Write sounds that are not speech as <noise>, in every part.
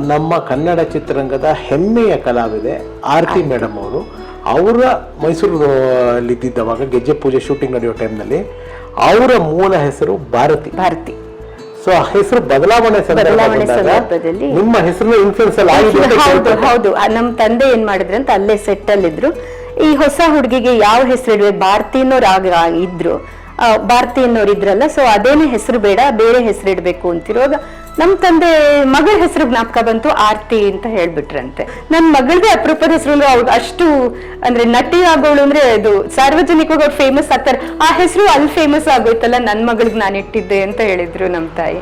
ನಮ್ಮ ಕನ್ನಡ ಚಿತ್ರರಂಗದ ಹೆಮ್ಮೆಯ ಕಲಾವಿದೆ ಆರತಿ ಮೇಡಮ್ ಅವರು. ಅವರ ಮೈಸೂರು ಅಲ್ಲಿ ಇದ್ದಿದ್ದವಾಗ ಗೆಜ್ಜೆ ಪೂಜೆ ಶೂಟಿಂಗ್ ನಡೆಯೋ ಟೈಮ್ನಲ್ಲಿ ಅವರ ಮೂಲ ಹೆಸರು ಭಾರತಿ. ಭಾರತಿ. ಸೊ ಆ ಹೆಸರು ಬದಲಾವಣೆ ಸಂದರ್ಭದಲ್ಲಿ ನಿಮ್ಮ ಹೆಸರು ಇನ್ಫ್ಲೂಯೆನ್ಸ್ ಹೌದು. ಹೌದು. ಆ, ನಮ್ ತಂದೆ ಏನ್ ಮಾಡಿದ್ರು ಅಂತ ಅಲ್ಲೇ ಸೆಟ್ ಅಲ್ಲಿದ್ರು. ಈ ಹೊಸ ಹುಡುಗಿಗೆ ಯಾವ ಹೆಸರು ಇಡ್ಬೇಕು? ಭಾರತಿ ಅನ್ನೋರು ಆಗ ಇದ್ರು. ಭಾರತಿ ಅನ್ನೋರು ಇದ್ರಲ್ಲ ಸೊ ಅದೇನೇ ಹೆಸರು ಬೇಡ, ಬೇರೆ ಹೆಸರು ಇಡಬೇಕು ಅಂತಿರುವಾಗ ನಮ್ಮ ತಂದೆ, ಮಗಳ ಹೆಸರು ಜ್ಞಾಪಕ ಬಂತು, ಆರ್ತಿ ಅಂತ ಹೇಳ್ಬಿಟ್ರಂತೆ. ನನ್ನ ಮಗಳದೇ ಅಪರೂಪದ ಹೆಸರು ಅಂದ್ರೆ ಅವ್ರು ಅಷ್ಟು, ಅಂದ್ರೆ ನಟಿ ಆಗೋಳು ಅಂದ್ರೆ ಅದು ಸಾರ್ವಜನಿಕವಾಗಿ ಅವ್ರು ಫೇಮಸ್ ಆಗ್ತಾರೆ. ಆ ಹೆಸರು ಅಲ್ಲಿ ಫೇಮಸ್ ಆಗೋಯ್ತಲ್ಲ ನನ್ನ ಮಗಳಿಗೆ ನಾನು ಇಟ್ಟಿದ್ದೆ ಅಂತ ಹೇಳಿದ್ರು ನಮ್ಮ ತಾಯಿ.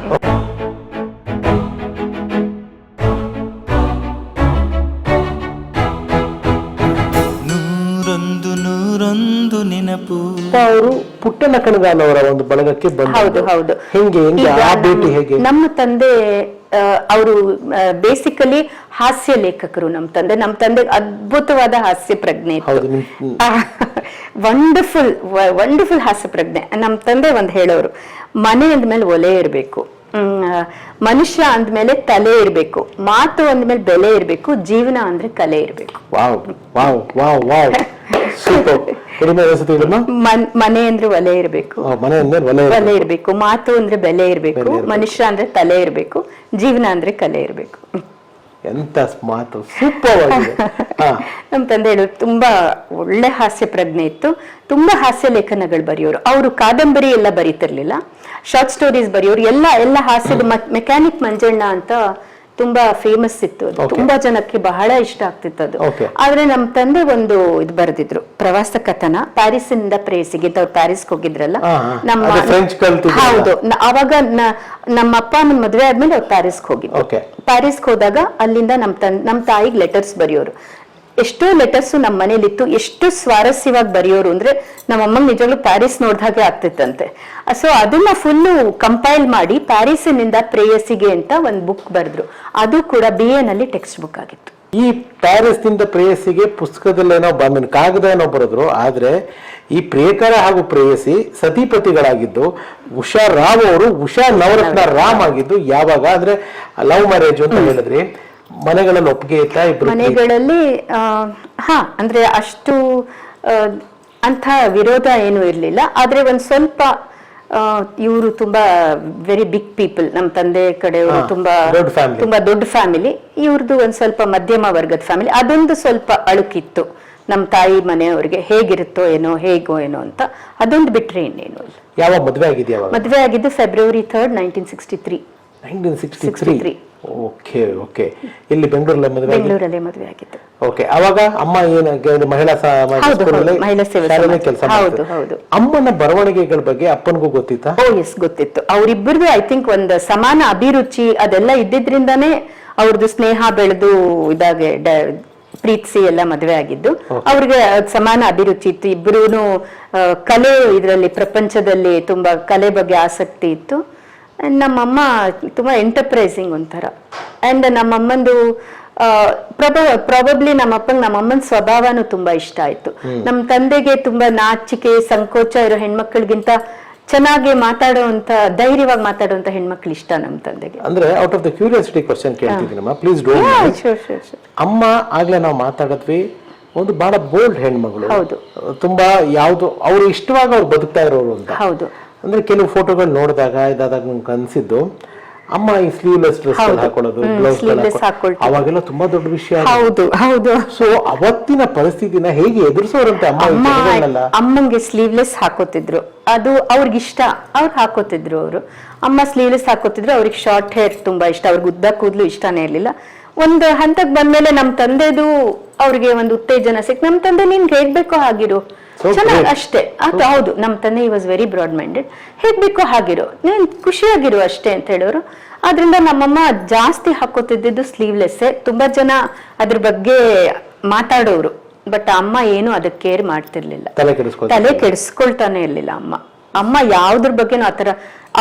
ಅವರು ಪುಟ್ಟನ ಕಣಗಾಲ್ ಅವರ ಒಂದು ಬಳಗಕ್ಕೆ ಬಂದು ಹೌದು ಹೌದು. ಹೆಂಗೆ ಆ ಭೇಟಿ ಹೇಗೆ? ನಮ್ಮ ತಂದೆ ಅವರು ಬೇಸಿಕಲಿ ಹಾಸ್ಯ ಲೇಖಕರು ನಮ್ಮ ತಂದೆ. ನಮ್ಮ ತಂದೆ ಅದ್ಭುತವಾದ ಹಾಸ್ಯ ಪ್ರಜ್ಞೆ ವಂಡರ್ಫುಲ್ ವಂಡರ್ಫುಲ್ ಹಾಸ್ಯ ಪ್ರಜ್ಞೆ. ನಮ್ಮ ತಂದೆ ಒಂದು ಹೇಳೋರು ಮನೆ ಅಂದ್ಮೇಲೆ ಒಲೆ ಇರಬೇಕು. ಮನುಷ್ಯ ಅಂದ್ಮೇಲೆ ತಲೆ ಇರಬೇಕು. ಮಾತು ಅಂದ್ಮೇಲೆ ಬೆಲೆ ಇರಬೇಕು. ಜೀವನ ಅಂದ್ರೆ ಕಲೆ ಇರಬೇಕು. ಮನೆ ಅಂದ್ರೆ ಒಲೆ ಇರಬೇಕು. ಒಲೆ ಇರಬೇಕು. ಮಾತು ಅಂದ್ರೆ ಬೆಲೆ ಇರ್ಬೇಕು. ಮನುಷ್ಯ ಅಂದ್ರೆ ತಲೆ ಇರ್ಬೇಕು. ಜೀವನ ಅಂದ್ರೆ ಕಲೆ ಇರ್ಬೇಕು. ಎಂತ ಮಾತು ಸೂಪರ್ <laughs> ನಮ್ಮ ತಂದೆ ಹೇಳೋದು ತುಂಬಾ ಒಳ್ಳೆ ಹಾಸ್ಯ ಪ್ರಜ್ಞೆ ಇತ್ತು. ತುಂಬಾ ಹಾಸ್ಯ ಲೇಖನಗಳು ಬರೆಯೋರು. ಅವರು ಕಾದಂಬರಿ ಎಲ್ಲ ಬರೀತಿರ್ಲಿಲ್ಲ. Short stories ಬರೆಯೋರು. ಎಲ್ಲ ಎಲ್ಲ ಹಾಸ್ಯದ ಮೆಕ್ಯಾನಿಕ್ ಮಂಜಣ್ಣ ಅಂತ ತುಂಬಾ ಫೇಮಸ್ ಇತ್ತು ಅದು. ತುಂಬಾ ಜನಕ್ಕೆ ಬಹಳ ಇಷ್ಟ ಆಗ್ತಿತ್ತು ಅದು. ಆದ್ರೆ ನಮ್ಮ ತಂದೆ ಒಂದು ಇದು ಬರೆದಿದ್ರು ಪ್ರವಾಸ ಕಥನ ಪ್ಯಾರಿಸ್ನಿಂದ ಪ್ರೇಸಿಗೆ ಅಂತ ಅವ್ರು ಪ್ಯಾರಿಸ್ ಹೋಗಿದ್ರಲ್ಲ ನಮ್ಮ ಹೌದು. ಅವಾಗ ನಮ್ಮ ಅಪ್ಪ ಅಮ್ಮನ ಮದ್ವೆ ಆದ್ಮೇಲೆ ಅವ್ರು ಪ್ಯಾರಿಸ್ಗೆ ಹೋಗಿದ್ರು. ಪ್ಯಾರಿಸ್ ಪ್ಯಾರಿಸ್ಗೆ ಹೋದಾಗ ಅಲ್ಲಿಂದ ನಮ್ಮ ತನ್ ನಮ್ಮ ತಾಯಿಗೆ ಲೆಟರ್ಸ್ ಬರೆಯೋರು. ಎಷ್ಟೋ ಲೆಟರ್ಸ್ ನಮ್ಮ ಮನೇಲಿತ್ತು ಎಷ್ಟು ಸ್ವಾರಸ್ಯವಾಗಿ ಬರೆಯೋರು ಅಂದ್ರೆ ನಮ್ಮ ಅಮ್ಮ ನಿಜವಾಗ್ಲೂ ಪ್ಯಾರಿಸ್ ನೋಡ್ದಾಗೆ ಆಗ್ತಿತ್ತಂತೆ. ಸೊ ಅದನ್ನ ಫುಲ್ಲು ಕಂಪೈಲ್ ಮಾಡಿ ಪ್ಯಾರಿಸಿನಿಂದ ಪ್ರೇಯಸಿಗೆ ಅಂತ ಒಂದು ಬುಕ್ ಬರೆದ್ರು. ಅದು ಕೂಡ ಬಿ ನಲ್ಲಿ ಟೆಕ್ಸ್ಟ್ ಬುಕ್ ಆಗಿತ್ತು. ಈ ಪ್ಯಾರಿಸ್ನಿಂದ ಪ್ರೇಯಸಿಗೆ ಪುಸ್ತಕದಲ್ಲೇನೋ ಬಂದ ಕಾಗದ ಏನೋ ಬರೆದ್ರು ಆದ್ರೆ ಈ ಪ್ರಿಯಕರ ಹಾಗೂ ಪ್ರೇಯಸಿ ಸತಿಪತಿಗಳಾಗಿದ್ದು ಉಷಾ ರಾವ್ ಅವರು ಉಷಾ ನವರತ್ನ ರಾಮ್ ಆಗಿದ್ದು ಯಾವಾಗ? ಅಂದ್ರೆ ಲವ್ ಮ್ಯಾರೇಜ್ ಅಂತ ಹೇಳಿದ್ರಿ. ಮನೆಗಳಲ್ಲಿ ಒಪ್ಪಿಗೆ ಇತ್ತಾ ಇಬ್ರು? ಮನೆಗಳಲ್ಲಿ ಹಾ ಅಂದ್ರೆ ಅಷ್ಟು ಅಂತ ವಿರೋಧ ಏನು ಇರಲಿಲ್ಲ. ಆದ್ರೆ ಒಂದ್ ಸ್ವಲ್ಪ ಇವರು ತುಂಬಾ ವೆರಿ ಬಿಗ್ ಪೀಪಲ್ ನಮ್ಮ ತಂದೆ ಕಡೆಯವರು ತುಂಬಾ ದೊಡ್ಡ ತುಂಬಾ ದೊಡ್ಡ ಫ್ಯಾಮಿಲಿ ಇವ್ರದ್ದು ಒಂದ್ ಸ್ವಲ್ಪ ಮಧ್ಯಮ ವರ್ಗದ ಫ್ಯಾಮಿಲಿ ಅದೊಂದು ಸ್ವಲ್ಪ ಅಳುಕಿತ್ತು. ನಮ್ಮ ತಾಯಿ ಮನೆಯವ್ರಿಗೆ ಹೇಗಿರುತ್ತೋ ಏನೋ ಹೇಗೋ ಏನೋ ಅಂತ. ಅದೊಂದು ಬಿಟ್ರೆ ಇನ್ನೇನು ಯಾವ ಮದುವೆ ಆಗಿದ್ಯಾ ಮದುವೆ ಆಗಿದ್ದು February third nineteen sixty three nineteen sixty three 63. Okay okay ಇಲ್ಲಿ ಬೆಂಗಳೂರಲ್ಲೇ ಮದುವೆ ಬೆಂಗಳೂರಲ್ಲೇ ಮದುವೆ ಆಗಿದ್ದು. ಓಕೆ ಅವಾಗ ಅಮ್ಮ ಏನು ಮಹಿಳಾ ಮಹಿಳಾ ಸೇವಾ ಕೆಲಸ ಹೌದು, ಹೌದು. ಅಮ್ಮನ ಬರವಣಿಗೆಗಳ ಬಗ್ಗೆ ಅಪ್ಪನಿಗೂ ಗೊತ್ತಿತ್ತಾ? ಓ ಎಸ್ ಗೊತ್ತಿತ್ತು. ಅವರಿಬ್ಬರದು ಐ ಥಿಂಕ್ ಒಂದು ಸಮಾನ ಅಭಿರುಚಿ ಅದೆಲ್ಲ ಇದ್ದಿದ್ರಿಂದಾನೇ ಅವ್ರದ್ದು ಸ್ನೇಹ ಬೆಳೆದು ಇದಾಗೆ ಪ್ರೀತಿಸಿ ಎಲ್ಲ ಮದುವೆ ಆಗಿದ್ದು. ಅವ್ರಿಗೆ ಸಮಾನ ಅಭಿರುಚಿ ಇತ್ತು. ಇಬ್ಬರೂ ಕಲೆ ಇದರಲ್ಲಿ ಪ್ರಪಂಚದಲ್ಲಿ ತುಂಬಾ ಕಲೆ ಬಗ್ಗೆ ಆಸಕ್ತಿ ಇತ್ತು. ನಮ್ಮಮ್ಮ ತುಂಬಾ ಎಂಟರ್ಪ್ರೈಸಿಂಗ್ ಒಂಥರ. ಆ್ಯಂಡ್ ನಮ್ಮಮ್ಮಂದು ಪ್ರಾಬಬ್ಲಿ ನಮ್ಮಪ್ಪಂಗೆ ನಮ್ಮಮ್ಮನ ಸ್ವಭಾವನೂ ತುಂಬಾ ಇಷ್ಟ ಆಯ್ತು. ನಮ್ಮ ತಂದೆಗೆ ತುಂಬಾ ನಾಚಿಕೆ ಸಂಕೋಚ ಇರೋ ಹೆಣ್ಮಕ್ಳಿಗಿಂತ ಚೆನ್ನಾಗಿ ಮಾತಾಡುವಂತ ಧೈರ್ಯವಾಗಿ ಮಾತಾಡುವಂತ ಹೆಣ್ಮಕ್ಳು ಇಷ್ಟ ನಮ್ಮ ತಂದೆಗೆ. ಅಂದ್ರೆ out of the curiosity question ಕೇಳ್ತಿದ್ದೀನಮ್ಮ please don't sure ಅಮ್ಮ ಆಗ್ಲೇ ನಾವು ಮಾತಾಡಿದ್ವಿ ಒಂದು ಬಹಳ ಬೋಲ್ಡ್ ಹೆಣ್ಮಗಳು. ಹೌದು. ತುಂಬಾ ಯಾವುದು ಅವ್ರು ಇಷ್ಟವಾಗಿ ಅವ್ರು ಬದುಕ್ತಾ ಇರೋರು ಅಂತ. ಹೌದು. ಅಂದ್ರೆ ಕೆಲವು ಫೋಟೋಗಳು ನೋಡಿದಾಗ ಇದಾದಾಗ ನಂಗೆ ಅನ್ಸಿದ್ದು ಅಮ್ಮ ಈ ಸ್ಲೀವ್ಲೆಸ್ ಡ್ರೆಸ್. ಹಾಕೊಳ್ಳೋದು ಬ್ಲೌಸ್ ಅವಾಗೆಲ್ಲ ತುಂಬಾ ದೊಡ್ಡ ವಿಷಯ ಹೌದು ಹೌದು. ಸೊ ಅವತ್ತಿನ ಪರಿಸ್ಥಿತಿನ ಹೇಗೆ ಎದುರಿಸೋರಂತೆ ಅಮ್ಮ ಅಮ್ಮಂಗೆ ಸ್ಲೀವ್ಲೆಸ್ ಹಾಕೋತಿದ್ರು. ಅದು ಅವ್ರಿಗೆ ಇಷ್ಟ ಅವ್ರು ಹಾಕೋತಿದ್ರು ಅವರು. ಅಮ್ಮ ಸ್ಲೀವ್ಲೆಸ್ ಹಾಕೋತಿದ್ರು ಅವ್ರಿಗೆ ಶಾರ್ಟ್ ಹೇರ್ ತುಂಬಾ ಇಷ್ಟ. ಅವ್ರಿಗೆ ಉದ್ದ ಕೂದಲು ಇಷ್ಟನೇ ಇರಲಿಲ್ಲ. ಒಂದು ಹಂತಕ್ಕೆ ಬಂದ್ಮೇಲೆ ನಮ್ಮ ತಂದೆದು ಅವ್ರಿಗೆ ಒಂದು ಉತ್ತೇಜನ ಸಿಕ್ ನಮ್ಮ ತಂದೆ ನಿನ್ಗೆ ಹೇಗ್ ಬೇಕೋ ಹಾಗಿರು. ಚೆನ್ನಾಗಿ ಅಷ್ಟೇ. ಅದು ಹೌದು ನಮ್ಮ ತಂದೆ ವಾಸ್ ವೆರಿ ಬ್ರಾಡ್ ಮೈಂಡೆಡ್ ಹೇಗ್ ಬೇಕೋ ಹಾಗಿರು. ನೀನ್ ಖುಷಿಯಾಗಿರು ಅಷ್ಟೇ ಅಂತ ಹೇಳೋರು. ಆದ್ರಿಂದ ನಮ್ಮಮ್ಮ ಜಾಸ್ತಿ ಹಾಕೋತಿದ್ದು ಸ್ಲೀವ್ಲೆಸ್ಸೇ ತುಂಬಾ ಜನ ಅದ್ರ ಬಗ್ಗೆ ಮಾತಾಡೋರು. ಬಟ್ ಅಮ್ಮ ಏನು ಅದಕ್ಕೆ ಕೇರ್ ಮಾಡ್ತಿರ್ಲಿಲ್ಲ. ತಲೆ ಕೆಡಿಸ್ಕೊಳ್ತಾನೆ ಇರ್ಲಿಲ್ಲ. ಅಮ್ಮ. ಅಮ್ಮ ಯಾವ್ದ್ರ ಬಗ್ಗೆನೂ ಆತರ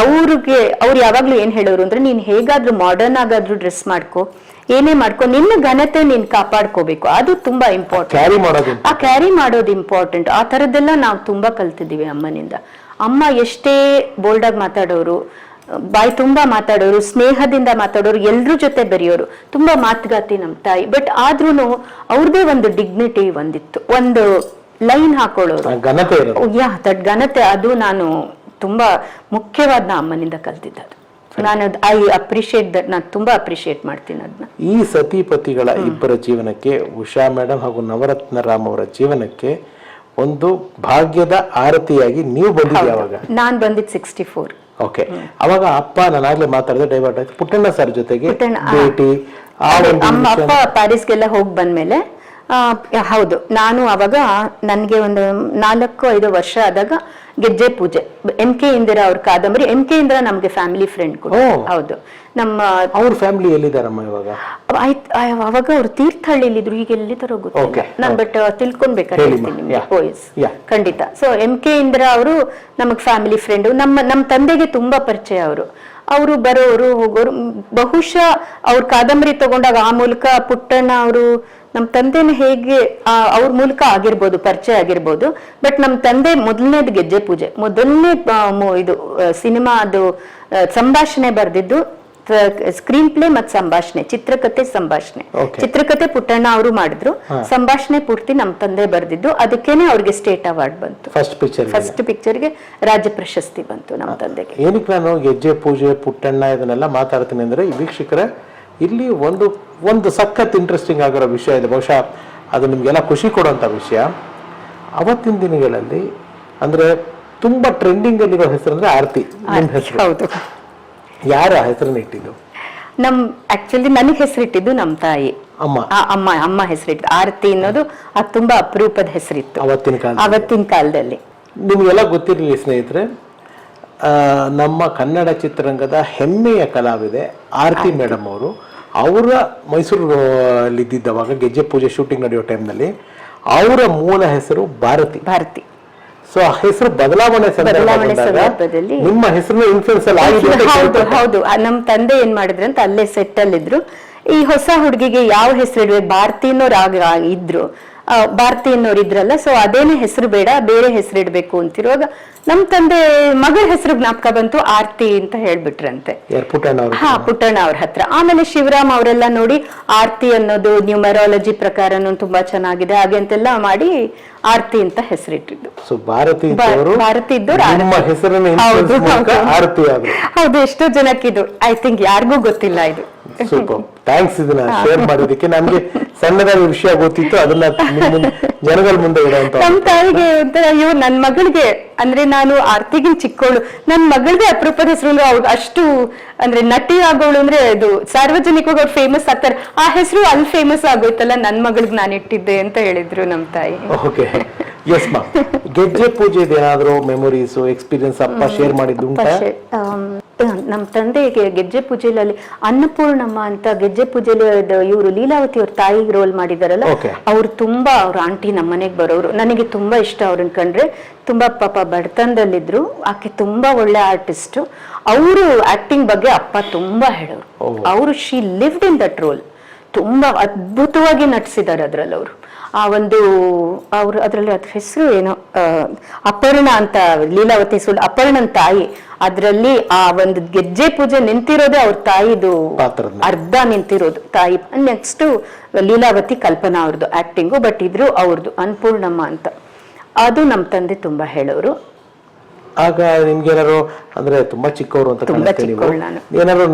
ಅವ್ರಿಗೆ ಅವ್ರು ಯಾವಾಗ್ಲೂ ಏನ್ ಹೇಳೋರು ಅಂದ್ರೆ ನೀನ್ ಹೇಗಾದ್ರೂ ಮಾಡರ್ನ್ ಆಗಾದ್ರೂ ಡ್ರೆಸ್ ಮಾಡ್ಕೋ. ಏನೇ ಮಾಡ್ಕೊ ನಿನ್ನ ಘನತೆ ನೀನ್ ಕಾಪಾಡ್ಕೋಬೇಕು. ಅದು ತುಂಬಾ ಇಂಪಾರ್ಟೆಂಟ್ ಆ ಕ್ಯಾರಿ ಮಾಡೋದು ಇಂಪಾರ್ಟೆಂಟ್ ಆ ತರದ್ದೆಲ್ಲ ನಾವು ತುಂಬಾ ಕಲ್ತಿದ್ದೀವಿ ಅಮ್ಮನಿಂದ. ಅಮ್ಮ ಎಷ್ಟೇ ಬೋಲ್ಡ್ ಆಗಿ ಮಾತಾಡೋರು ಬಾಯಿ ತುಂಬಾ ಮಾತಾಡೋರು ಸ್ನೇಹದಿಂದ ಮಾತಾಡೋರು ಎಲ್ರ ಜೊತೆ ಬೆರೆಯೋರು ತುಂಬಾ ಮಾತುಗಾತಿ ನಮ್ಮ ತಾಯಿ. ಬಟ್ ಆದ್ರೂ ಅವ್ರದೇ ಒಂದು ಡಿಗ್ನಿಟಿ ಒಂದಿತ್ತು. ಒಂದು ಲೈನ್ ಹಾಕೊಳ್ಳೋರು. ಯಾ ದಟ್ ಘನತೆ. ಅದು ನಾನು ತುಂಬಾ ಮುಖ್ಯವಾದ ಅಮ್ಮನಿಂದ ಕಲ್ತಿದ್ದದು ನಾನು ಐ ಅಪ್ರಿಶಿಯೇಟ್ ದಟ್ ನಾನು ತುಂಬಾ ಅಪ್ರಿಶಿಯೇಟ್ ಮಾಡ್ತೀನಿ ಅದನ್ನ ಈ ಸತಿಪತಿಗಳ ಇಬ್ಬರ ಜೀವನಕ್ಕೆ ಉಷಾ ಮೇಡಮ್ ಹಾಗೂ ನವರತ್ನ ರಾಮ್ ಅವರ ಜೀವನಕ್ಕೆ ಒಂದು ಭಾಗ್ಯದ ಆರತಿಯಾಗಿ ನೀವು ಬಂದಿದ್ದೀವಿ ಅವಾಗ ನಾನ್ ಬಂದಿದ್ ಸಿಕ್ಸ್ಟಿ ಫೋರ್ ಓಕೆ ಅವಾಗ ಅಪ್ಪ ನಾನು ಆಗ್ಲೇ ಮಾತಾಡಿದೆ ಡೈವರ್ಟ್ ಆಯ್ತು. ಪುಟ್ಟಣ್ಣ ಸರ್ ಜೊತೆಗೆ. ಭೇಟಿ ಅಮ್ಮ ಅಪ್ಪ ಪ್ಯಾರಿಸ್ಗೆಲ್ಲ ಹೋಗಿ ಬಂದ್ಮೇಲೆ ಹೌದು. ನಾನು ಅವಾಗ ನನ್ಗೆ ಒಂದು ನಾಲ್ಕು ಐದು ವರ್ಷ ಆದಾಗ ಗೆಜ್ಜೆ ಪೂಜೆ. ಎಂ ಕೆ ಇಂದಿರಾ ಅವ್ರ ಕಾದಂಬರಿ. ಎಂ ಕೆ ಇಂದಿರಾ ನಮ್ಗೆ ಫ್ಯಾಮಿಲಿ ಫ್ರೆಂಡ್ ಕೂಡ. ಹೌದು. ನಮ್ಮ ಅವ್ರ ಫ್ಯಾಮಿಲಿ ಎಲ್ಲಿದ್ದಾರಮ್ಮ ಇವಾಗ? ಆಯ್ತ್ ಆ- ಅವಾಗ ಅವ್ರು ತೀರ್ಥಹಳ್ಳಿಲಿದ್ರು ಈಗ ಎಲ್ಲಿದ್ದಾರೋ ಗೊತ್ತಿಲ್ಲ. ನಾನು ಬಟ್ ತಿಳ್ಕೊಳ್ಬೇಕಾದ್ರೆ ಹೇಳಿಮ್ಮ. ಹೇಳ್ತೀನಿ ನಿಮ್ಗೆ. Yeah. ಖಂಡಿತ. ಸೊ ಎಂ ಕೆ ಇಂದಿರಾ ಅವರು ನಮಗ್ ಫ್ಯಾಮಿಲಿ ಫ್ರೆಂಡ್ ನಮ್ಮ ನಮ್ಮ ತಂದೆಗೆ ತುಂಬಾ ಪರಿಚಯ ಅವರು. ಅವರು ಬರೋರು ಹೋಗೋರು ಬಹುಶಃ ಅವ್ರ ಕಾದಂಬರಿ ತಗೊಂಡಾಗ ಆ ಮೂಲಕ ಪುಟ್ಟಣ್ಣ ಅವರು ನಮ್ಮ ತಂದೆನ ಹೇಗೆ ಅವ್ರ ಮೂಲಕ ಆಗಿರ್ಬೋದು ಪರಿಚಯ ಆಗಿರ್ಬೋದು ಬಟ್ ನಮ್ಮ ತಂದೆ ಮೊದಲನೇದು ಗೆಜ್ಜೆ ಪೂಜೆ. ಮೊದಲನೇ ಇದು ಸಿನಿಮಾ ಅದು ಸಂಭಾಷಣೆ ಬರೆದಿದ್ದು ಸ್ಕ್ರೀನ್ ಪ್ಲೇ ಮತ್ತೆ ಸಂಭಾಷಣೆ ಚಿತ್ರಕಥೆ ಸಂಭಾಷಣೆ. ಚಿತ್ರಕಥೆ ಪುಟ್ಟಣ್ಣ ಅವರು ಮಾಡಿದ್ರು. ಸಂಭಾಷಣೆ ಪೂರ್ತಿ ನಮ್ಮ ತಂದೆ ಬರೆದಿದ್ದು. ಅದಕ್ಕೇನೆ ಅವ್ರಿಗೆ ಸ್ಟೇಟ್ ಅವಾರ್ಡ್ ಬಂತು. ಫಸ್ಟ್ ಪಿಕ್ಚರ್ ಫಸ್ಟ್ ಪಿಕ್ಚರ್ಗೆ ರಾಜ್ಯ ಪ್ರಶಸ್ತಿ ಬಂತು ನಮ್ಮ ತಂದೆಗೆ. ಏನಕ್ಕೆ ನಾನು ಗೆಜ್ಜೆ ಪೂಜೆ ಪುಟ್ಟಣ್ಣ ಇದನ್ನೆಲ್ಲ ಮಾತಾಡ್ತೀನಿ ಅಂದ್ರೆ ವೀಕ್ಷಕರೇ ಇಲ್ಲಿ ಒಂದು ಒಂದು ಸಖತ್ ಇಂಟ್ರೆಸ್ಟಿಂಗ್ ಆಗಿರೋ ವಿಷಯ ಇದೆ. ಬಹುಶಃ ಅದು ನಿಮಗೆಲ್ಲ ಖುಷಿ ಕೊಡುವಂಥ ವಿಷಯ. ಅವತ್ತಿನ ದಿನಗಳಲ್ಲಿ ಅಂದರೆ ತುಂಬ ಟ್ರೆಂಡಿಂಗ್ ಅಲ್ಲಿರೋ ಹೆಸರು ಅಂದರೆ ಆರತಿ. ನಿಮ್ಮ ಹೆಸರು? ಹೌದು. ಯಾರ ಹೆಸರನ್ನ ಇಟ್ಟಿದ್ದು? ನಮ್ ಆಕ್ಚುಲಿ ನನಗೆ ಹೆಸರಿಟ್ಟಿದ್ದು ನಮ್ಮ ತಾಯಿ. ಅಮ್ಮ. ಅಮ್ಮ ಅಮ್ಮ ಹೆಸರಿಟ್ಟಿದ್ದು ಆರತಿ ಅನ್ನೋದು ಅದು ತುಂಬಾ ಅಪರೂಪದ ಹೆಸರಿತ್ತು. ಅವತ್ತಿನ ಕಾಲ ಅವತ್ತಿನ ಕಾಲದಲ್ಲಿ. ನಿಮಗೆಲ್ಲ ಗೊತ್ತಿರಲಿ ಸ್ನೇಹಿತರೆ ನಮ್ಮ ಕನ್ನಡ ಚಿತ್ರರಂಗದ ಹೆಮ್ಮೆಯ ಕಲಾವಿದೆ ಆರತಿ. ಮೇಡಮ್ ಅವರು. ಅವರ ಇದ್ದಿದ್ದವಾಗ ಗೆಜ್ಜೆ ಪೂಜೆ ಶೂಟಿಂಗ್ ನಡೆಯೋ ಟೈಮ್ನಲ್ಲಿ ಅವರ ಮೂಲ ಹೆಸರು ಭಾರತಿ. ಭಾರತಿ. ಸೊ ಆ ಹೆಸರು ಬದಲಾವಣೆ ಸಂದರ್ಭದಲ್ಲಿ ನಿಮ್ಮ ಹೆಸರು ಇನ್ಫ್ಲೂಯೆನ್ಸ್ ಹೌದು. ಹೌದು. ಆ, ನಮ್ ತಂದೆ ಏನ್ ಮಾಡಿದ್ರು ಅಂತ ಅಲ್ಲೇ ಸೆಟ್ ಅಲ್ಲಿದ್ರು ಈ ಹೊಸ ಹುಡುಗಿಗೆ ಯಾವ ಹೆಸರು ಇಡುವೆ ಭಾರತಿ ಅನ್ನೋರು ಆಗ ಇದ್ರು. ಭಾರತಿ ಅನ್ನೋರು ಇದ್ರಲ್ಲ ಸೊ ಅದೇನೆ ಹೆಸರು ಬೇಡ ಬೇರೆ ಹೆಸರು ಇಡಬೇಕು ಅಂತಿರುವಾಗ ನಮ್ ತಂದೆ ಮಗಳ ಹೆಸರು ಜ್ಞಾಪಕ ಬಂತು ಆರ್ತಿ ಅಂತ ಹೇಳ್ಬಿಟ್ರಂತೆ. ಹಾ ಪುಟ್ಟಣ್ಣ ಅವ್ರ ಹತ್ರ. ಆಮೇಲೆ ಶಿವರಾಮ್ ಅವರೆಲ್ಲ ನೋಡಿ ಆರ್ತಿ ಅನ್ನೋದು ನ್ಯೂಮರಾಲಜಿ ಪ್ರಕಾರನು ತುಂಬಾ ಚೆನ್ನಾಗಿದೆ ಹಾಗೆ ಅಂತೆಲ್ಲ ಮಾಡಿ ಆರ್ತಿ ಅಂತ ಹೆಸರಿಟ್ಟಿದ್ದು. ಹೌದು, ಎಷ್ಟೋ ಜನಕ್ಕಿದು. ಐ ಥಿಂಕ್ ಯಾರಿಗೂ ಗೊತ್ತಿಲ್ಲ ಇದು. ಸೂಪರ್ ಥ್ಯಾಂಕ್ಸ್ ಇದನ್ನ ಶೇರ್ ಮಾಡೋದಕ್ಕೆ ನಮ್ಗೆ ಸಣ್ಣದಾದ ವಿಷಯ ಗೊತ್ತಿತ್ತು ಅದನ್ನ ಜನಗಳ ಮುಂದೆ ಇಡುವಂತ ನಮ್ ತಾಯಿಗೆ ಒಂಥರ ಅಯ್ಯೋ ನನ್ ಮಗಳಿಗೆ ಅಂದ್ರೆ ನಾನು ಆರ್ತಿಗಿನ್ ಚಿಕ್ಕವಳು. ನನ್ ಮಗಳಿಗೆ ಅಪರೂಪದ ಹೆಸರು ಅಂದ್ರೆ ಅವ್ಳು ಅಷ್ಟು ಅಂದ್ರೆ ನಟಿ ಆಗೋಳು ಅಂದ್ರೆ ಅದು ಸಾರ್ವಜನಿಕವಾಗಿ ಅವ್ರು ಫೇಮಸ್ ಆಗ್ತಾರೆ. ಆ ಹೆಸರು ಅಲ್ಲಿ ಫೇಮಸ್ ಆಗೋಯ್ತಲ್ಲ ನನ್ ಮಗಳಿಗೆ ನಾನು ಇಟ್ಟಿದ್ದೆ ಅಂತ ಹೇಳಿದ್ರು ನಮ್ ತಾಯಿ. ಓಕೆ ಎಸ್ <laughs> ಗೆಜ್ಜೆ ಪೂಜೆ ಏನಾದ್ರು ಮೆಮೊರೀಸ್ ಎಕ್ಸ್ಪೀರಿಯನ್ಸ್ ಅಪ್ಪ ಶೇರ್ ಮಾಡಿದ್ದು ನಮ್ಮ ತಂದೆಗೆ ಗೆಜ್ಜೆ ಪೂಜೆಯಲ್ಲಿ ಅನ್ನಪೂರ್ಣಮ್ಮ ಅಂತ ಗೆಜ್ಜೆ ಪೂಜೆಲಿ ಇವರು ಲೀಲಾವತಿ ಅವ್ರ ತಾಯಿ ರೋಲ್ ಮಾಡಿದಾರಲ್ಲ. ಅವ್ರು ತುಂಬಾ ಅವ್ರ ಆಂಟಿ ನಮ್ಮ ಮನೆಗೆ ಬರೋರು ನನಗೆ ತುಂಬಾ ಇಷ್ಟ ಅವ್ರನ್ನ ಕಂಡ್ರೆ. ತುಂಬಾ ಪಾಪ ಬಡತನದಲ್ಲಿದ್ರು. ಆಕೆ ತುಂಬಾ ಒಳ್ಳೆ ಆರ್ಟಿಸ್ಟ್ ಅವರು ಆಕ್ಟಿಂಗ್ ಬಗ್ಗೆ ಅಪ್ಪ ತುಂಬಾ ಹೇಳೋರು. ಅವರು she lived in that role ತುಂಬಾ ಅದ್ಭುತವಾಗಿ ನಟಿಸಿದ್ದಾರೆ ಅದ್ರಲ್ಲಿ ಅವರು. ಆ ಒಂದು ಅವರು ಅದರಲ್ಲಿ ಅದ್ರ ಹೆಸರು ಏನೋ ಅಪರ್ಣ ಅಂತ ಲೀಲಾವತಿ ಸುಳ್ಳು ಅಪರ್ಣನ್ ತಾಯಿ ಅದ್ರಲ್ಲಿ ಆ ಒಂದು ಗೆಜ್ಜೆ ಪೂಜೆ ನಿಂತಿರೋದೇ ಅವ್ರ ತಾಯಿದು ಅರ್ಧ ನಿಂತಿರೋದು ತಾಯಿ. ನೆಕ್ಸ್ಟ್ ಲೀಲಾವತಿ ಕಲ್ಪನಾ ಅವ್ರದ್ದು ಆಕ್ಟಿಂಗು ಬಟ್ ಇದ್ರು ಅವ್ರದ್ದು ಅನ್ಪೂರ್ಣಮ್ಮ ಅಂತ. ಅದು ನಮ್ಮ ತಂದೆ ತುಂಬಾ ಹೇಳೋರು. ಆಗ ನಿಮ್ಗೆ ಏನಾದ್ರು ಅಂದ್ರೆ ತುಂಬಾ ಚಿಕ್ಕವರು ಅಂತ ತುಂಬಾ ಕಾಣುತ್ತೆ ನೀವು? ಚಿಕ್ಕವಳು ನಾನು. ಏನಾರು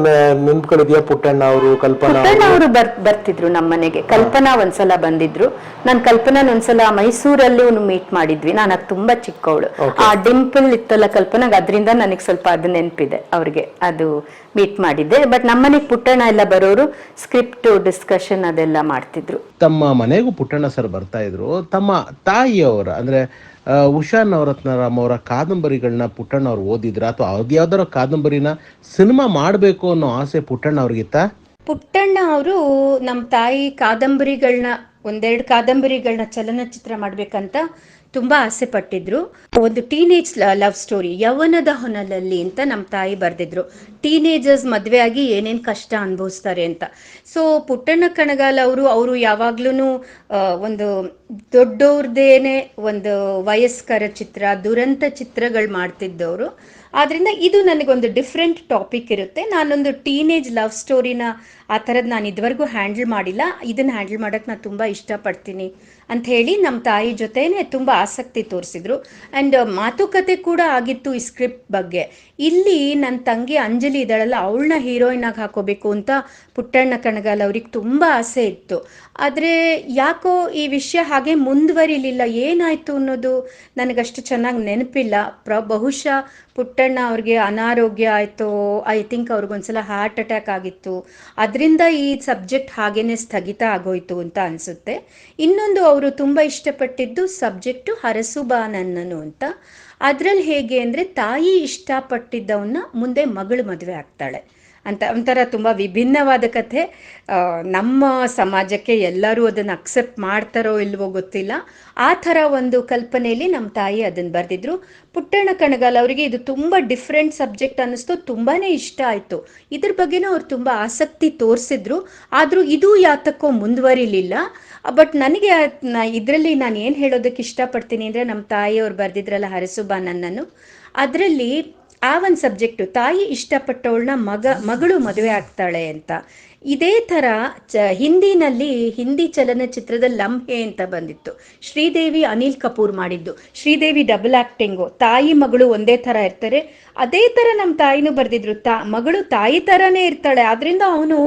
ನೆನ್ಪುಗಳಿದೆಯಾ? ಪುಟ್ಟಣ್ಣ ಅವರು ಕಲ್ಪನಾ ಪುಟ್ಟಣ್ಣ ಅವರು? ಬರ್ ಬರ್ತಿದ್ರು ನಮ್ಮ ಮನೆಗೆ. ಕಲ್ಪನಾ ಒಂದ್ಸಲ ಬಂದಿದ್ರು. ನಾನು ಕಲ್ಪನಾ ಒಂದ್ಸಲ ಮೈಸೂರಲ್ಲಿ ಮೀಟ್ ಮಾಡಿದ್ವಿ. ನಾನು ಅದು ತುಂಬಾ ಚಿಕ್ಕವಳು. ಆ ಡಿಂಪಲ್ ಇತ್ತಲ್ಲ ಕಲ್ಪನಾಗ ಅದರಿಂದ ನನಗೆ ಸ್ವಲ್ಪ ಅದು ನೆನಪಿದೆ ಅವ್ರಿಗೆ. ಅದು ಮೀಟ್ ಮಾಡಿದ್ದೆ. ಬಟ್ ನಮ್ಮನೆಗೆ ಪುಟ್ಟಣ್ಣ ಎಲ್ಲ ಬರೋರು ಸ್ಕ್ರಿಪ್ಟ್ ಡಿಸ್ಕಷನ್ ಅದೆಲ್ಲ ಮಾಡ್ತಿದ್ರು. ತಮ್ಮ ಮನೆಗೂ ಪುಟ್ಟಣ್ಣ ಸರ್ ಬರ್ತಾ ಇದ್ರು. ತಮ್ಮ ತಾಯಿಯವರ ಅಂದ್ರೆ ಉಷಾ ನವರತ್ನರಾಮ್ ಅವರ ಕಾದಂಬರಿಗಳನ್ನ ಪುಟ್ಟಣ್ಣ ಅವ್ರು ಓದಿದ್ರ? ಅಥವಾ ಅದ್ಯಾವ್ದಾರ ಕಾದಂಬರಿನ ಸಿನಿಮಾ ಮಾಡಬೇಕು ಅನ್ನೋ ಆಸೆ ಪುಟ್ಟಣ್ಣ ಅವ್ರಿಗಿತ್ತ? ಪುಟ್ಟಣ್ಣ ಅವರು ನಮ್ಮ ತಾಯಿ ಕಾದಂಬರಿಗಳನ್ನ ಒಂದೆರಡು ಕಾದಂಬರಿಗಳನ್ನ ಚಲನಚಿತ್ರ ಮಾಡ್ಬೇಕಂತ ತುಂಬಾ ಆಸೆ ಪಟ್ಟಿದ್ರು. ಒಂದು ಟೀನೇಜ್ ಲವ್ ಸ್ಟೋರಿ ಯವನದ ಹೊನಲಲ್ಲಿ ಅಂತ ನಮ್ಮ ತಾಯಿ ಬರೆದಿದ್ರು. ಟೀನೇಜರ್ಸ್ ಮದುವೆ ಆಗಿ ಏನೇನು ಕಷ್ಟ ಅನುಭವಿಸ್ತಾರೆ ಅಂತ. ಸೊ ಪುಟ್ಟಣ್ಣ ಕಣಗಾಲ್ ಅವರು ಅವರು ಯಾವಾಗ್ಲೂ ಒಂದು ದೊಡ್ಡವ್ರದ್ದೇನೆ ಒಂದು ವಯಸ್ಕರ ಚಿತ್ರ, ದುರಂತ ಚಿತ್ರಗಳು ಮಾಡ್ತಿದ್ದವರು. ಆದ್ರಿಂದ ಇದು ನನಗೊಂದು ಡಿಫ್ರೆಂಟ್ ಟಾಪಿಕ್ ಇರುತ್ತೆ. ನಾನೊಂದು ಟೀನೇಜ್ ಲವ್ ಸ್ಟೋರಿನ ಆ ಥರದ್ದು ನಾನು ಇದುವರೆಗೂ ಹ್ಯಾಂಡಲ್ ಮಾಡಿಲ್ಲ. ಇದನ್ನು ಹ್ಯಾಂಡಲ್ ಮಾಡೋಕ್ಕೆ ನಾನು ತುಂಬ ಇಷ್ಟಪಡ್ತೀನಿ. ಅಂತ ಹೇಳಿ ನಮ್ಮ ತಾಯಿ ಜೊತೆನೆ ತುಂಬ ಆಸಕ್ತಿ ತೋರಿಸಿದ್ರು. ಆ್ಯಂಡ್ ಮಾತುಕತೆ ಕೂಡ ಆಗಿತ್ತು ಈ ಸ್ಕ್ರಿಪ್ಟ್ ಬಗ್ಗೆ. ಇಲ್ಲಿ ನನ್ನ ತಂಗಿ ಅಂಜಲಿ ಇದ್ದಾಳಲ್ಲ, ಅವಳನ್ನ ಹೀರೋಯಿನ್ ಆಗಿ ಹಾಕೋಬೇಕು ಅಂತ ಪುಟ್ಟಣ್ಣ ಕಣಗಾಲ್ ಅವ್ರಿಗೆ ತುಂಬ ಆಸೆ ಇತ್ತು. ಆದರೆ ಯಾಕೋ ಈ ವಿಷಯ ಹಾಗೆ ಮುಂದುವರಿಲಿಲ್ಲ, ಏನಾಯಿತು ಅನ್ನೋದು ನನಗಷ್ಟು ಚೆನ್ನಾಗಿ ನೆನಪಿಲ್ಲ. ಪ್ರ, ಬಹುಶಃ ಪುಟ್ಟಣ್ಣ ಅವ್ರಿಗೆ ಅನಾರೋಗ್ಯ ಆಯಿತು, ಐ ಥಿಂಕ್ ಅವ್ರಿಗೊಂದ್ಸಲ ಹಾರ್ಟ್ ಅಟ್ಯಾಕ್ ಆಗಿತ್ತು. ಅದರಿಂದ ಈ ಸಬ್ಜೆಕ್ಟ್ ಹಾಗೇನೆ ಸ್ಥಗಿತ ಆಗೋಯ್ತು ಅಂತ ಅನಿಸುತ್ತೆ. ಇನ್ನೊಂದು ಅವರು ತುಂಬ ಇಷ್ಟಪಟ್ಟಿದ್ದು ಸಬ್ಜೆಕ್ಟು ಹರಸುಬಾ ನನ್ನನು ಅಂತ. ಅದರಲ್ಲಿ ಹೇಗೆ ಅಂದರೆ ತಾಯಿ ಇಷ್ಟಪಟ್ಟಿದ್ದವನ್ನ ಮುಂದೆ ಮಗಳು ಮದುವೆ ಆಗ್ತಾಳೆ. ಅಂತ ಒಂಥರ ತುಂಬ ವಿಭಿನ್ನವಾದ ಕಥೆ. ನಮ್ಮ ಸಮಾಜಕ್ಕೆ ಎಲ್ಲರೂ ಅದನ್ನು ಅಕ್ಸೆಪ್ಟ್ ಮಾಡ್ತಾರೋ ಇಲ್ವೋ ಗೊತ್ತಿಲ್ಲ. ಆ ಥರ ಒಂದು ಕಲ್ಪನೆಯಲ್ಲಿ ನಮ್ಮ ತಾಯಿ ಅದನ್ನು ಬರೆದಿದ್ರು. ಪುಟ್ಟಣ್ಣ ಕಣಗಾಲ್ ಅವರಿಗೆ ಇದು ತುಂಬ ಡಿಫ್ರೆಂಟ್ ಸಬ್ಜೆಕ್ಟ್ ಅನ್ನಿಸ್ತು ತುಂಬಾ ಇಷ್ಟ ಆಯಿತು. ಇದ್ರ ಬಗ್ಗೆನೂ ಅವ್ರು ತುಂಬ ಆಸಕ್ತಿ ತೋರಿಸಿದ್ರು. ಆದರೂ ಇದು ಯಾತಕ್ಕೋ ಮುಂದುವರಿಲಿಲ್ಲ. ಬಟ್ ನನಗೆ ಇದರಲ್ಲಿ ನಾನು ಏನು ಹೇಳೋದಕ್ಕೆ ಇಷ್ಟಪಡ್ತೀನಿ ಅಂದರೆ ನಮ್ಮ ತಾಯಿಯವ್ರು ಬರೆದಿದ್ರಲ್ಲ ಹರಸುಬಾ ನನ್ನನ್ನು ಅದರಲ್ಲಿ ಆ ಒಂದು ಸಬ್ಜೆಕ್ಟು ತಾಯಿ ಇಷ್ಟಪಟ್ಟವಳನ್ನ ಮಗ ಮಗಳು ಮದುವೆ ಆಗ್ತಾಳೆ ಅಂತ. ಇದೇ ಥರ ಚ, ಹಿಂದಿನಲ್ಲಿ ಹಿಂದಿ ಚಲನಚಿತ್ರದ ಲಂಹೆ ಅಂತ ಬಂದಿತ್ತು. ಶ್ರೀದೇವಿ ಅನಿಲ್ ಕಪೂರ್ ಮಾಡಿದ್ದು. ಶ್ರೀದೇವಿ ಡಬಲ್ ಆ್ಯಕ್ಟಿಂಗು ತಾಯಿ ಮಗಳು ಒಂದೇ ಥರ ಇರ್ತಾರೆ. ಅದೇ ಥರ ನಮ್ಮ ತಾಯಿನೂ ಬರೆದಿದ್ರು. ತಾ, ಮಗಳು ತಾಯಿ ಥರನೇ ಇರ್ತಾಳೆ. ಆದ್ರಿಂದ ಅವನು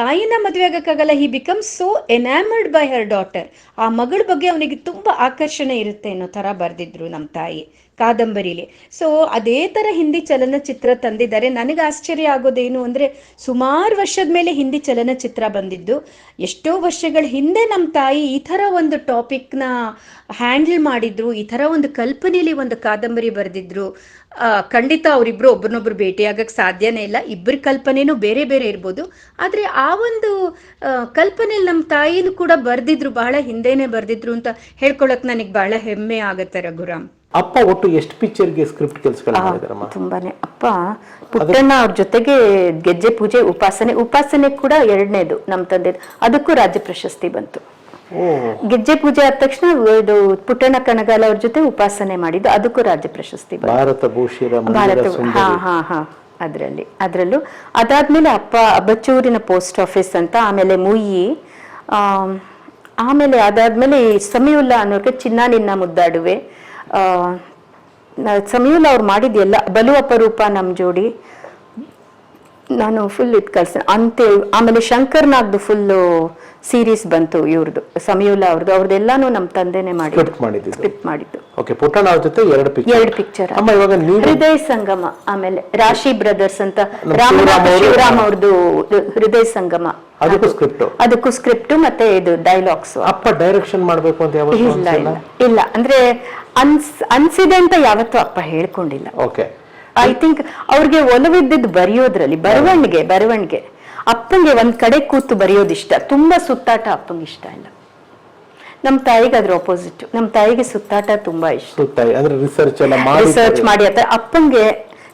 ತಾಯಿನ ಮದುವೆ ಆಗೋಕ್ಕಾಗಲ್ಲ. He become so enamoured by her daughter ಆ ಮಗಳ ಬಗ್ಗೆ ಅವನಿಗೆ ತುಂಬ ಆಕರ್ಷಣೆ ಇರುತ್ತೆ ಅನ್ನೋ ಥರ ಬರೆದಿದ್ರು ನಮ್ಮ ತಾಯಿ ಕಾದಂಬರಿಲಿ. ಸೊ ಅದೇ ಥರ ಹಿಂದಿ ಚಲನಚಿತ್ರ ತಂದಿದ್ದಾರೆ. ನನಗೆ ಆಶ್ಚರ್ಯ ಆಗೋದೇನು ಅಂದರೆ ಸುಮಾರು ವರ್ಷದ ಮೇಲೆ ಹಿಂದಿ ಚಲನಚಿತ್ರ ಬಂದಿದ್ದು. ಎಷ್ಟೋ ವರ್ಷಗಳ ಹಿಂದೆ ನಮ್ಮ ತಾಯಿ ಈ ಥರ ಒಂದು ಟಾಪಿಕ್ನ ಹ್ಯಾಂಡಲ್ ಮಾಡಿದ್ರು, ಈ ಥರ ಒಂದು ಕಲ್ಪನೆಯಲ್ಲಿ ಒಂದು ಕಾದಂಬರಿ ಬರೆದಿದ್ರು. ಖಂಡಿತ ಅವರಿಬ್ರು ಒಬ್ರನ್ನೊಬ್ರು ಭೇಟಿಯಾಗಕ್ಕೆ ಸಾಧ್ಯನೇ ಇಲ್ಲ. ಇಬ್ಬರ ಕಲ್ಪನೆನೂ ಬೇರೆ ಬೇರೆ ಇರ್ಬೋದು. ಆದರೆ ಆ ಒಂದು ಕಲ್ಪನೆಯಲ್ಲಿ ನಮ್ಮ ತಾಯಿನೂ ಕೂಡ ಬರೆದಿದ್ರು, ಬಹಳ ಹಿಂದೆನೇ ಬರೆದಿದ್ರು ಅಂತ ಹೇಳ್ಕೊಳಕ್ ನನಗೆ ಬಹಳ ಹೆಮ್ಮೆ ಆಗುತ್ತೆ ರಘುರಾಮ್. ಅಪ್ಪ ಒಟ್ಟು ಎಷ್ಟು ಪಿಕ್ಚರ್ಗೆ ಸ್ಕ್ರಿಪ್ಟ್ ಕೆಲಸಗಳು ಮಾಡಿದಾರಮ್ಮ ತುಂಬಾನೇ. ಅಪ್ಪ ಪುಟ್ಟಣ್ಣ ಅವ್ರ ಜೊತೆಗೆ ಗೆಜ್ಜೆ ಪೂಜೆ ಉಪಾಸನೆ ಉಪಾಸನೆ ಕೂಡ ಎರಡನೇದು ನಮ್ಮ ತಂದೆ ಅದಕ್ಕೂ ರಾಜ್ಯ ಪ್ರಶಸ್ತಿ ಬಂತು. ಗೆಜ್ಜೆ ಪೂಜೆ ಆದ ತಕ್ಷಣ ಇದು ಪುಟ್ಟಣ್ಣ ಕಣಗಾಲ ಅವ್ರ ಜೊತೆ ಉಪಾಸನೆ ಮಾಡಿದ್ದು ಅದಕ್ಕೂ ರಾಜ್ಯ ಪ್ರಶಸ್ತಿ ಬಂತು. ಭಾರತ ಭೂಷಿರ ಭಾರತ ಹಾ ಹಾ ಹಾ ಅದರಲ್ಲಿ ಅದರಲ್ಲೂ. ಅದಾದ್ಮೇಲೆ ಅಪ್ಪ ಅಬಚೂರಿನ ಪೋಸ್ಟ್ ಆಫೀಸ್ ಅಂತ ಆಮೇಲೆ ಮುಯಿ ಆಮ್, ಆಮೇಲೆ ಅದಾದ್ಮೇಲೆ ಸಮಯ ಸಮೀವುಲ್ಲಾ ಅನ್ನೋರ್ಗೆ ಚಿನ್ನ ನಿನ್ನ ಮುದ್ದಾಡುವೆ. ಸಮೀವುಲ್ಲಾ ಅವ್ರು ಮಾಡಿದ ಬಲು ಅಪರೂಪ ನಮ್ಮ ಜೋಡಿ ನಾನು ಫುಲ್ ಇದು ಕಲ್ಸ ಅಂತೆ ಆಮೇಲೆ ಶಂಕರ್ನಾಗ್ದು ಫುಲ್ಲು ಸೀರೀಸ್ ಬಂತು ಇವ್ರದ್ದು ಸಮಯೂಲ ಅವ್ರದ್ದು ಅವ್ರದ್ದೆಲ್ಲಾನು ನಮ್ಮ ತಂದೆನೆ ಮಾಡಿ ಸ್ಕ್ರಿಪ್ಟ್ ಮಾಡಿದ್ದು. ಓಕೆ ಪುಟ್ಟಣ ಅವ್ರ ಜೊತೆ ಎರಡು ಪಿಕ್ಚರ್ ಎರಡು ಪಿಕ್ಚರ್ ಅಮ್ಮ ಇವಾಗ ಹೃದಯ ಸಂಗಮ ಆಮೇಲೆ ರಾಶಿ ಬ್ರದರ್ಸ್ ಅಂತ ರಾಮರಾಮ ಶಿವರಾಮ್ ಅವರು- ಅವ್ರದ್ದು ಹೃದಯ ಸಂಗಮ. ಅದಕ್ಕೂ ಸ್ಕ್ರಿಪ್ಟ್ ಅದಕ್ಕೂ ಸ್ಕ್ರಿಪ್ಟ್ ಮತ್ತೆ ಇದು ಡೈಲಾಗ್ಸ್ ಅಪ್ಪ ಡೈರೆಕ್ಷನ್ ಮಾಡಬೇಕು ಅಂತ ಯಾವತ್ತೂ ಇಲ್ಲ ಇಲ್ಲ. ಇಲ್ಲ ಅಂದ್ರೆ ಅನ್ಸ್ ಅನ್ಸಿದೆ ಅಂತ ಯಾವತ್ತೂ ಅಪ್ಪ ಹೇಳ್ಕೊಂಡಿಲ್ಲ. ಓಕೆ ಐ ಥಿಂಕ್ ಅವ್ರಿಗೆ ಒಲವಿದ್ದದ್ದು ಬರೆಯೋದ್ರಲ್ಲಿ ಬರವಣಿಗೆ ಬರವಣಿಗೆ ಅಪ್ಪಂಗೆ ಒಂದ್ ಕಡೆ ಕೂತು ಬರೆಯೋದಿಷ್ಟ. ತುಂಬಾ ಸುತ್ತಾಟ ಅಪ್ಪಂಗೆ ಇಷ್ಟ ಇಲ್ಲ. ನಮ್ಮ ತಾಯಿಗೆ ಅದ್ರ ಅಪೋಸಿಟ್ ನಮ್ಮ ತಾಯಿಗೆ ಸುತ್ತಾಟ ತುಂಬಾ ಇಷ್ಟ. ರಿಸರ್ಚ್ ರಿಸರ್ಚ್ ಮಾಡಿ ಆತ ಅಪ್ಪಂಗೆ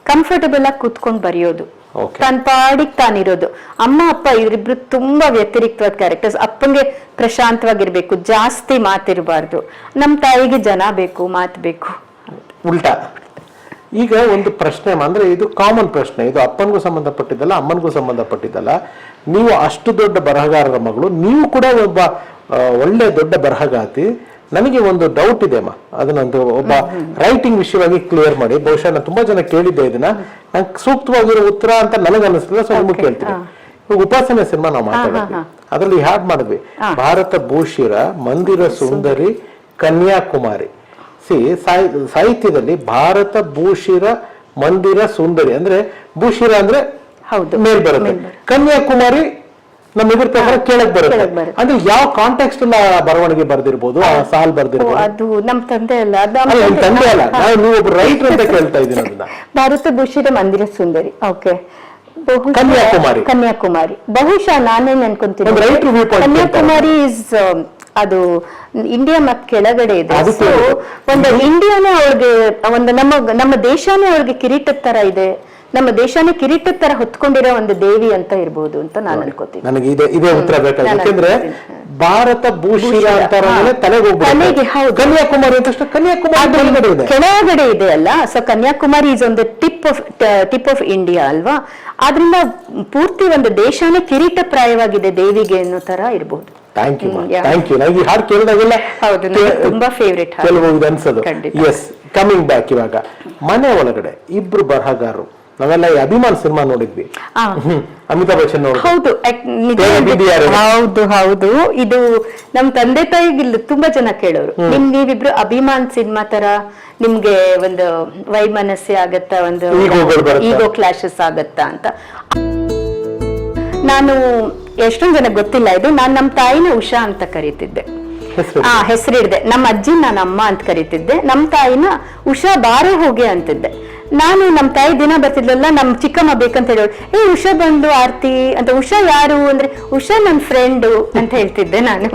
ಕಂಫರ್ಟಬಲ್ ಆಗಿ ಕೂತ್ಕೊಂಡು ಬರೆಯೋದು. ತನ್ ತನ್ನ ಪಾಡಿಗೆ ತಾನಿರೋದು ಅಮ್ಮ ಅಪ್ಪ ಇವರಿಬ್ರು ತುಂಬಾ ವ್ಯತಿರಿಕ್ತವಾದ ಕ್ಯಾರೆಕ್ಟರ್ಸ್ ಅಪ್ಪಂಗೆ ಪ್ರಶಾಂತವಾಗಿರ್ಬೇಕು ಜಾಸ್ತಿ ಮಾತಿರಬಾರ್ದು. ನಮ್ಮ ತಾಯಿಗೆ ಜನ ಬೇಕು ಮಾತು ಬೇಕು. ಉಲ್ಟಾ. ಈಗ ಒಂದು ಪ್ರಶ್ನೆ ಅಂದ್ರೆ ಇದು ಕಾಮನ್ ಪ್ರಶ್ನೆ. ಇದು ಅಪ್ಪನಿಗೂ ಸಂಬಂಧಪಟ್ಟಿದ್ದಲ್ಲ ಅಮ್ಮನಿಗೂ ಸಂಬಂಧಪಟ್ಟಿದ್ದಲ್ಲ. ನೀವು ಅಷ್ಟು ದೊಡ್ಡ ಬರಹಗಾರರ ಮಗಳು ನೀವು ಕೂಡ ಒಬ್ಬ ಒಳ್ಳೆ ದೊಡ್ಡ ಬರಹಗಾತಿ ನನಗೆ ಒಂದು ಡೌಟ್ ಇದೆ ಅಮ್ಮ ಅದನ್ನೊಂದು ಒಬ್ಬ ರೈಟಿಂಗ್ ವಿಷಯವಾಗಿ ಕ್ಲಿಯರ್ ಮಾಡಿ. ಬಹುಶಃ ನಾನು ತುಂಬಾ ಜನ ಕೇಳಿದ್ದೆ ಇದನ್ನ. ನಂಗೆ ಸೂಕ್ತವಾಗಿರೋ ಉತ್ತರ ಅಂತ ನನಗೆ ಅನಿಸ್ತಿಲ್ಲ ಸೊ ನಿಮಗೆ ಕೇಳ್ತೀನಿ. ಇವಾಗ ಉಪಾಸನೆ ಸಿನಿಮಾ ನಾವು ಮಾತಾಡಿದ್ವಿ ಅದರಲ್ಲಿ ಹ್ಯಾಡ್ ಮಾಡಿದ್ವಿ. ಭಾರತ ಭೂಷಿರ ಮಂದಿರ ಸುಂದರಿ ಕನ್ಯಾಕುಮಾರಿ. ಸಿ ಸಾಹಿತ್ಯದಲ್ಲಿ ಭಾರತ ಭೂಷಿರ ಮಂದಿರ ಸುಂದರಿ ಅಂದ್ರೆ ಭೂಷಿರ ಅಂದ್ರೆ ಹೌದು. ಮೇಲ್ ಬರುತ್ತೆ ಕನ್ಯಾಕುಮಾರಿ ನಮ್ಮ ಇದ್ರ ಪ್ರಕಾರ ಕೆಳಗ್ ಬರುತ್ತೆ. ಅಂದ್ರೆ ಯಾವ ಕಾಂಟೆಕ್ಸ್ಟ್ ಅಲ್ಲ ಬರವಣಿಗೆ ಬರ್ದಿರ್ಬೋದು ಆ ಸಾಲ್ ಬರ್ದಿರ್ಬೋದು? ಅದು ನಮ್ಮ ತಂದೆ ಅಲ್ಲ ತಂದೆ- ಅಲ್ಲ. ನಾನು ನೀವು ಒಬ್ರು ರೈಟರ್ ಅಂತ ಕೇಳ್ತಾ ಇದ್ದೀನಿ ಅದನ್ನ. <laughs> ಭಾರತ ಭೂಷಿರ ಮಂದಿರ ಸುಂದರಿ ಓಕೆ ಕನ್ಯಾಕುಮಾರಿ. ಕನ್ಯಾಕುಮಾರಿ. ಬಹುಶಃ ನಾನೇನ್ ಅನ್ಕೊಂತೀನಿ? ಕನ್ಯಾಕುಮಾರಿ ಇಸ್ ಅದು ಇಂಡಿಯಾ ಮತ್ ಕೆಳಗಡೆ ಇದೆ. ಒಂದು ಇಂಡಿಯಾನೇ ಅವ್ರಿಗೆ ಒಂದು ನಮ್ಮ ನಮ್ಮ ದೇಶನೇ ಅವ್ರಿಗೆ ಕಿರೀಟದ ತರ ಇದೆ. ನಮ್ಮ ದೇಶನೇ ಕಿರೀಟದ ತರ ಹೊತ್ಕೊಂಡಿರೋ ಒಂದು ದೇವಿ ಅಂತ ಇರ್ಬೋದು ಅಂತ ನಾನು ಅನ್ಕೋತೀನಿ. ನನಗೆ ಇದೇ ಇದೇ ಉತ್ತರ ಬೇಕಾಗಿದೆ ಯಾಕೆಂದ್ರೆ ಭಾರತ ಹಾ. ತಲೆಗೆ ಹೋಗ್ಬಿಡುತ್ತೆ. ಹೌದು. ಕನ್ಯಾಕುಮಾರಿ ಅಂತ ಕನ್ಯಾಕುಮಾರಿ ಕೆಳಗಡೆ ಇದೆ. ಕೆಳಗಡೆ ಇದೆ ಅಲ್ಲ? ಸೊ ಕನ್ಯಾಕುಮಾರಿ ಇಸ್ ಒಂದು tip of tip of India ಅಲ್ವಾ? ಆದ್ರಿಂದ ಪೂರ್ತಿ ಒಂದು ದೇಶನೇ ಕಿರೀಟಪ್ರಾಯವಾಗಿದೆ ದೇವಿಗೆ ಅನ್ನೋ ತರ ಇರಬಹುದು ಥ್ಯಾಂಕ್ ಯು ಥ್ಯಾಂಕ್ ಯು ನನಗೆ ಹಾಡು ಕೇಳಿದಾಗೆಲ್ಲ ಹೌದು, ತುಂಬಾ ಹಾಡು. ಕೆಲವು ಇದು ಅನ್ಸೋದು. ಎಸ್ ಕಮಿಂಗ್ ಬ್ಯಾಕ್ ಇವಾಗ. ಮನೆ ಒಳಗಡೆ ಇಬ್ರು ಬರಹಗಾರರು. ನಾವೆಲ್ಲ ಅಭಿಮಾನ್ ಸಿನಿಮಾ ನೋಡಿದ್ವಿ. ಅಮಿತಾಬ್ ಬಚ್ಚನ್ ಹೌದು. ಹೌದು ಹೌದು. ಇದು ನಮ್ ತಂದೆ ತಾಯಿಗಿಲ್ಲ ತುಂಬಾ ಜನ ಕೇಳೋರು. ನಿಮ್ ನೀವಿಬ್ರು ಅಭಿಮಾನ್ ಸಿನಿಮಾ ತರ ನಿಮ್ಗೆ ಒಂದು ವೈಮನಸ್ಸೆ ಆಗತ್ತಾ? ಒಂದು? ಈಗೋ ಕ್ಲಾಶಸ್ ಆಗತ್ತಾ ಅಂತ? ನಾನು ಎಷ್ಟೊಂದ್ ಜನ ಗೊತ್ತಿಲ್ಲ ಇದು. ನಾನ್ ನಮ್ ತಾಯಿನ ಉಷಾ ಅಂತ ಕರೀತಿದ್ದೆ. ಹೆಸರು ಆ ಹೆಸರಿಡ್ದೆ ನಮ್ಮ ಅಜ್ಜಿ ನಾನು ಅಮ್ಮ ಅಂತ ಕರೀತಿದ್ದೆ. ನಮ್ಮ ತಾಯಿನ ಉಷಾ ಬಾರೋ ಹೋಗೆ ಅಂತಿದ್ದೆ. ನಾನು ನಮ್ಮ ತಾಯಿ ದಿನ ಬರ್ತಿದ್ಲಲ್ಲ ನಮ್ ಚಿಕ್ಕಮ್ಮ ಬೇಕಂತ ಹೇಳೋಳು ಏ ಉಷಾ ಬಂದು ಆರ್ತಿ ಅಂತ ಉಷಾ ಯಾರು? ಅಂದ್ರೆ ಉಷಾ ನನ್ನ ಫ್ರೆಂಡು ಅಂತ ಹೇಳ್ತಿದ್ದೆ ನಾನು.